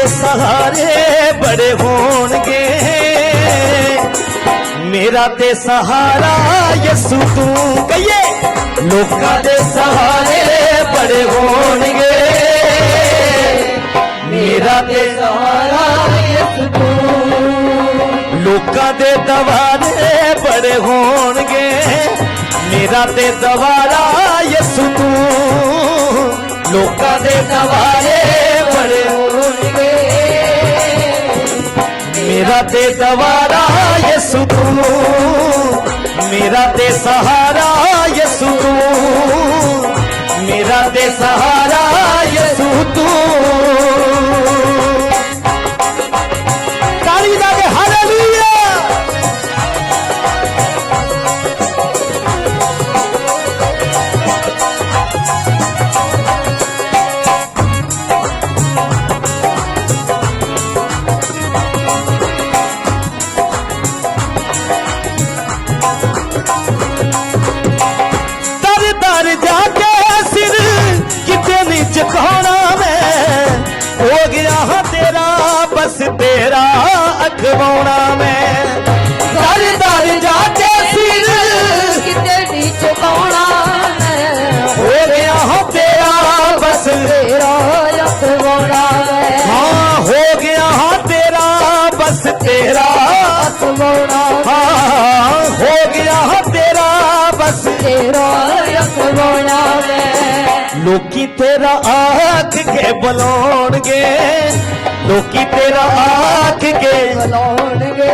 ਦੇ ਸਹਾਰੇ ਬੜੇ ਹੋਣਗੇ। ਮੇਰਾ ਤੇ ਸਹਾਰਾ ਯਿਸੂ ਤੂੰ ਕਹੀਏ, ਲੋਕਾਂ ਦੇ ਸਹਾਰੇ ਬੜੇ ਹੋਣਗੇ। ਮੇਰਾ ਤੇ ਸਹਾਰਾ ਯਿਸੂ ਤੂੰ। ਲੋਕਾਂ ਦੇ ਦਵਾਰੇ ਬੜੇ ਹੋਣਗੇ। ਮੇਰਾ ਤੇ ਦਵਾਰਾ ਯਿਸੂ ਤੂੰ। ਲੋਕਾਂ ਦੇ ਦਵਾਰੇ ਮੇਰਾ ਤੇ ਦਵਾਰਾ ਯਿਸੂ ਤੂੰ ਮੇਰਾ ਤੇ ਸਹਾਰਾ ਯਿਸੂ ਤੂੰ ਮੇਰਾ ਤੇ ਸਹਾਰਾ ਯਿਸੂ ਤੂੰ ਅਖਵਾਉਣਾ ਮੈਂ। ਦਰ ਦਰ ਜਾ ਕੇ ਸਿਰ। ਕਿਤੇ ਨਹੀਂ ਚੁਕਾਉਣਾ ਮੈਂ। ਹੋ ਗਿਆ ਹਾਂ ਤੇਰਾ ਬਸ। ਤੇਰਾ ਅਖਵਾਉਣਾ ਮੈਂ। ਹਾਂ ਹੋ ਗਿਆ ਹਾਂ ਤੇਰਾ ਬਸ। ਤੇਰਾ ਅਖਵਾਉਣਾ ਹਾਂ ਹੋ ਗਿਆ ਹਾਂ ਤੇਰਾ ਬਸ। ਤੇਰਾ ਲੋਕੀ ਤੇਰਾ ਆਖ ਕੇ ਬੁਲਾਉਣਗੇ। ਲੋਕੀ ਤੇਰਾ ਆਖ ਕੇ ਬੁਲਾਉਣਗੇ।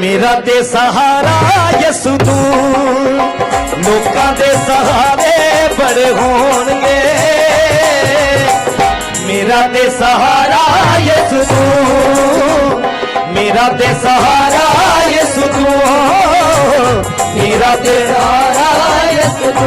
ਮੇਰਾ ਤੇ ਸਹਾਰਾ ਯਿਸੂ ਤੂੰ, ਲੋਕਾਂ ਦੇ ਸਹਾਰੇ ਬੜੇ ਹੋਣਗੇ। ਮੇਰਾ ਤੇ ਸਹਾਰਾ ਯਿਸੂ ਤੂੰ, ਮੇਰਾ ਤੇ ਸਹਾਰਾ ਯਿਸੂ ਤੂੰ, ਮੇਰਾ ਤੇ ਸਹਾਰਾ ਯਿਸੂ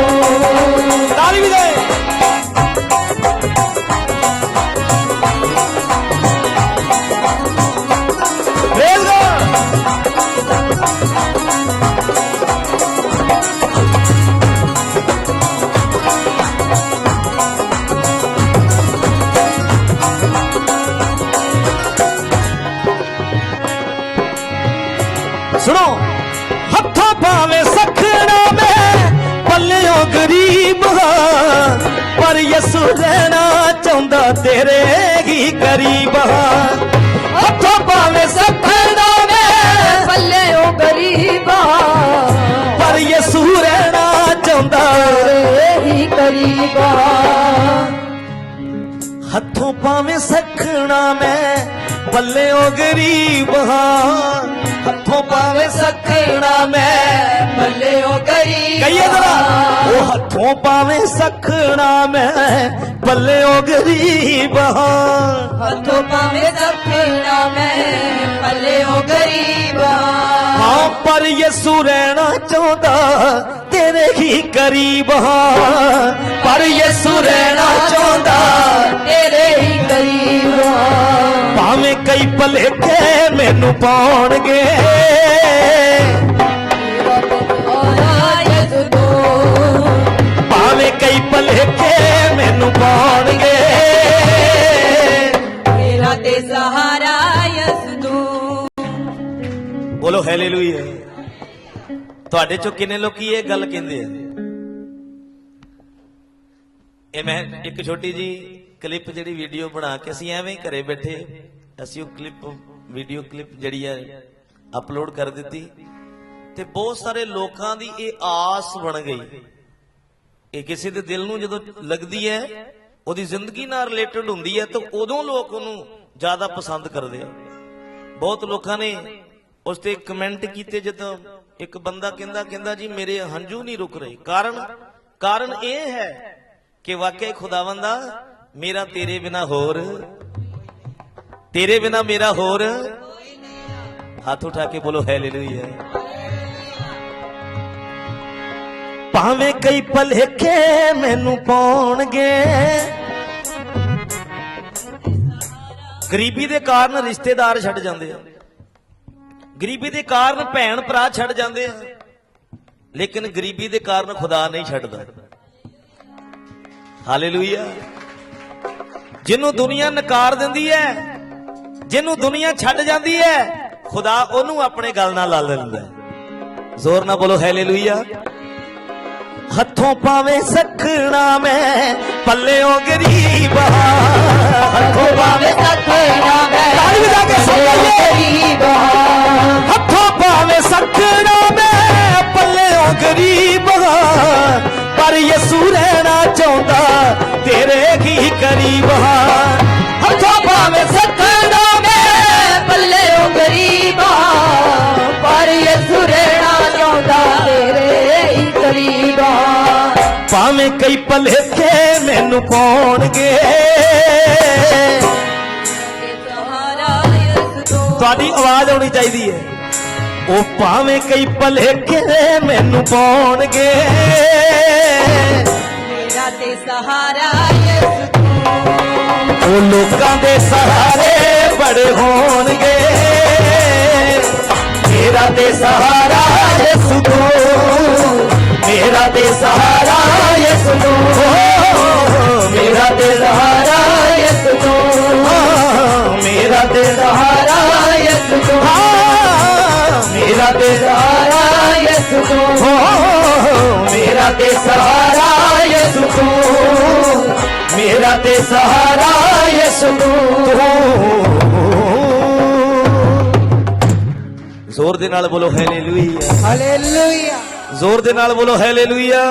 ਰਹਿਣਾ ਚਾਹੁੰਦਾ ਤੇਰੇ ਹੀ ਕਰੀਬ ਹੱਥੋਂ ਭਾਵੇਂ ਸਖਣਾ ਮੈਂ ਪੱਲੇ ਉਹ ਗਰੀਬਾ ਪਰ ਯਸੂ ਰਹਿਣਾ ਚਾਹੁੰਦਾ ਤੇਰੇ ਹੀ ਕਰੀਬਾ ਹੱਥੋਂ ਭਾਵੇਂ ਸਖਣਾ ਮੈਂ ਪੱਲਿਓਂ ਗਰੀਬ ਹਾਂ ਹੱਥੋਂ ਭਾਵੇਂ ਸਖਣਾ ਮੈਂ ਪੱਲੇ ਉਹ ਗਰੀਬਾ ਕਹੀਏ ਜਰਾ। ਉਹ ਹੱਥੋਂ ਪਾਵੇਂ ਸਖਣਾ ਮੈਂ ਪੱਲਿਓ ਗਰੀਬ ਹਾਂ। ਹੱਥੋਂ ਪਾਵੇਂ ਦਖਣਾ ਮੈਂ ਪੱਲੇ ਉਹ ਗਰੀਬਾ ਹਾਂ ਪਰ ਯਸੂ ਰਹਿਣਾ ਚਾਹੁੰਦਾ ਤੇਰੇ ਹੀ ਕਰੀਬ ਹਾਂ। ਪਰ ਯਸੂ ਰਹਿਣਾ ਚਾਹੁੰਦਾ ਭਲੇਖੇ ਮੈਨੂੰ ਪਾਉਣਗੇ। ਆਇਆ ਯਸੂ ਤੂੰ ਭਾਵੇਂ ਕਈ ਭਲੇਖੇ ਮੈਨੂੰ ਪਾਉਣਗੇ। ਮੇਰਾ ਤੇ ਸਹਾਰਾ ਯਸੂ ਤੂੰ। ਬੋਲੋ ਹੈਲੇਲੂਇਆ ਤੁਹਾਡੇ ਚੋਂ ਕਿੰਨੇ ਲੋਕੀ ਇਹ ਗੱਲ ਕਹਿੰਦੇ ਆ? ਇਹ ਮੈਂ ਇੱਕ ਛੋਟੀ ਜੀ ਕਲਿੱਪ ਜਿਹੜੀ ਵੀਡੀਓ ਬਣਾ ਕੇ ਅਸੀਂ ਐਵੇਂ ਹੀ ਘਰੇ ਬੈਠੇ ਅਸੀਂ ਉਹ ਕਲਿੱਪ ਵੀਡੀਓ ਕਲਿੱਪ ਜਿਹੜੀ ਹੈ ਅਪਲੋਡ ਕਰ ਦਿੱਤੀ ਤੇ ਬਹੁਤ ਸਾਰੇ ਲੋਕਾਂ ਦੀ ਇਹ ਆਸ ਬਣ ਗਈ। ਇਹ ਕਿਸੇ ਦੇ ਦਿਲ ਨੂੰ ਜਦੋਂ ਲੱਗਦੀ ਹੈ, ਉਹਦੀ ਜ਼ਿੰਦਗੀ ਨਾਲ ਰਿਲੇਟਡ ਹੁੰਦੀ ਹੈ, ਤਾਂ ਉਦੋਂ ਲੋਕ ਉਹਨੂੰ ਜ਼ਿਆਦਾ ਪਸੰਦ ਕਰਦੇ ਆ। ਬਹੁਤ ਲੋਕਾਂ ਨੇ ਉਸ ਤੇ ਕਮੈਂਟ ਕੀਤੇ ਜਦੋਂ ਇੱਕ ਬੰਦਾ ਕਹਿੰਦਾ ਕਹਿੰਦਾ ਜੀ, ਮੇਰੇ ਹੰਝੂ ਨਹੀਂ ਰੁਕ ਰਹੇ। ਕਾਰਨ ਕਾਰਨ ਇਹ ਹੈ ਕਿ ਵਾਕਿਆ ਖੁਦਾਵੰਦਾ ਮੇਰਾ ਤੇਰੇ ਬਿਨਾ ਹੋਰ ਤੇਰੇ ਬਿਨਾ ਮੇਰਾ ਹੋਰ ਹੱਥ ਉਠਾ ਕੇ ਬੋਲੋ ਹੈਲੇਲੂਇਆ ਭਾਵੇਂ ਕਈ ਭਲੇਖੇ ਮੈਨੂੰ ਪਾਉਣਗੇ। ਗਰੀਬੀ ਦੇ ਕਾਰਨ ਰਿਸ਼ਤੇਦਾਰ ਛੱਡ ਜਾਂਦੇ ਆ। ਗਰੀਬੀ ਦੇ ਕਾਰਨ ਭੈਣ ਭਰਾ ਛੱਡ ਜਾਂਦੇ ਆ। ਲੇਕਿਨ ਗਰੀਬੀ ਦੇ ਕਾਰਨ ਖੁਦਾ ਨਹੀਂ ਛੱਡਦਾ। ਹਾਲੇਲੂਇਆ ਜਿਹਨੂੰ ਦੁਨੀਆ ਨਕਾਰ ਦਿੰਦੀ ਹੈ ਜਿਹਨੂੰ ਦੁਨੀਆ ਛੱਡ ਜਾਂਦੀ ਹੈ, ਖੁਦਾ ਉਹਨੂੰ ਆਪਣੇ ਗੱਲ ਨਾਲ ਲਾ ਲੈਂਦਾ ਜ਼ੋਰ ਨਾਲ ਬੋਲੋ ਹੈਲੇਲੂਇਆ ਹੱਥੋਂ ਪਾਵੇਂ ਸਖਣਾ ਮੈਂ ਪੱਲਿਓ ਗਰੀਬ ਹੱਥੋਂ ਭਾਵੇਂ ਸਖਣਾ ਭਾਵੇਂ ਕਈ ਭਲੇਖੇ ਮੈਨੂੰ ਪਾਉਣਗੇ। ਤੁਹਾਡੀ ਆਵਾਜ਼ ਆਉਣੀ ਚਾਹੀਦੀ ਹੈ। ਉਹ ਭਾਵੇਂ ਕਈ ਭਲੇਖੇ ਮੈਨੂੰ ਪਾਉਣਗੇ। ਮੇਰਾ ਤੇ ਸਹਾਰਾ ਯਿਸੂ ਉਹ ਲੋਕਾਂ ਦੇ ਸਹਾਰੇ ਬੜੇ ਹੋਣਗੇ। ਮੇਰਾ ਤੇ ਸਹਾਰਾ ਯਿਸੂ ਤੋਂ। ਮੇਰਾ ਤੇ ਸਹਾਰਾ ਤੇ ਸਹਾਰਾ ਯਿਸੂ ਤੋਂ। ਮੇਰਾ ਤੇ ਸਹਾਰਾ ਯਿਸੂ ਤੋਂ। ਮੇਰਾ ਤੇ ਸਹਾਰਾ ਯਿਸੂ ਤੋਂ। ਮੇਰਾ ਤੇ ਸਹਾਰਾ ਯਿਸੂ ਤੋਂ। ਮੇਰਾ ਤੇ ਸਹਾਰਾ ਯਿਸੂ ਜ਼ੋਰ ਦੇ ਨਾਲ ਬੋਲੋ ਹਾਲੇਲੂਇਆ। ਹਾਲੇਲੂਇਆ। ਜ਼ੋਰ ਦੇ ਨਾਲ ਬੋਲੋ ਹਾਲੇਲੂਇਆ।